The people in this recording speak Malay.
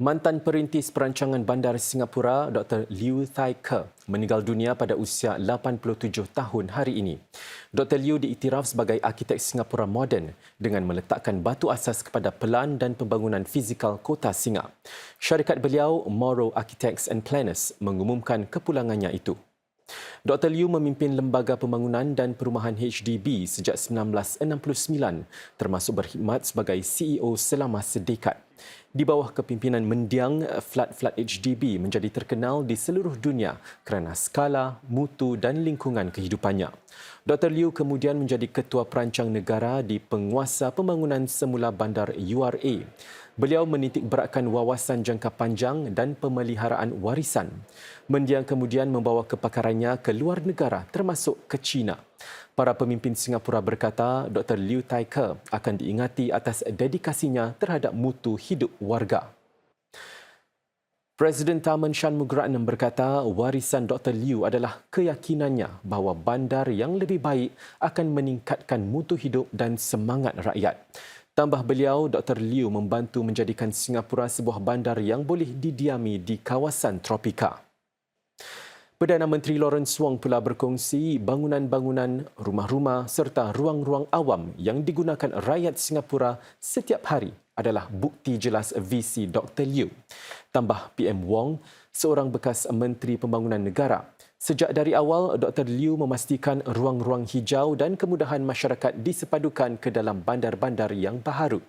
Mantan perintis perancangan bandar Singapura Dr. Liu Thai Ke meninggal dunia pada usia 87 tahun hari ini. Dr. Liu diiktiraf sebagai arkitek Singapura moden dengan meletakkan batu asas kepada pelan dan pembangunan fizikal kota Singa. Syarikat beliau, Morrow Architects and Planners, mengumumkan kepulangannya itu. Dr. Liu memimpin Lembaga Pembangunan dan Perumahan HDB sejak 1969 termasuk berkhidmat sebagai CEO selama sedekad. Di bawah kepimpinan mendiang, flat-flat HDB menjadi terkenal di seluruh dunia kerana skala, mutu dan lingkungan kehidupannya. Dr. Liu kemudian menjadi ketua perancang negara di penguasa pembangunan semula bandar URA. Beliau menitik beratkan wawasan jangka panjang dan pemeliharaan warisan. Mendiang kemudian membawa kepakarannya ke luar negara termasuk ke China. Para pemimpin Singapura berkata Dr. Liu Tai Ke akan diingati atas dedikasinya terhadap mutu hidup warga. Presiden Taman Shanmugaratnam berkata warisan Dr. Liu adalah keyakinannya bahawa bandar yang lebih baik akan meningkatkan mutu hidup dan semangat rakyat. Tambah beliau, Dr. Liu membantu menjadikan Singapura sebuah bandar yang boleh didiami di kawasan tropika. Perdana Menteri Lawrence Wong pula berkongsi bangunan-bangunan, rumah-rumah serta ruang-ruang awam yang digunakan rakyat Singapura setiap hari adalah bukti jelas visi Dr. Liu. Tambah PM Wong, seorang bekas Menteri Pembangunan Negara. Sejak dari awal, Dr. Liu memastikan ruang-ruang hijau dan kemudahan masyarakat disepadukan ke dalam bandar-bandar yang baharu.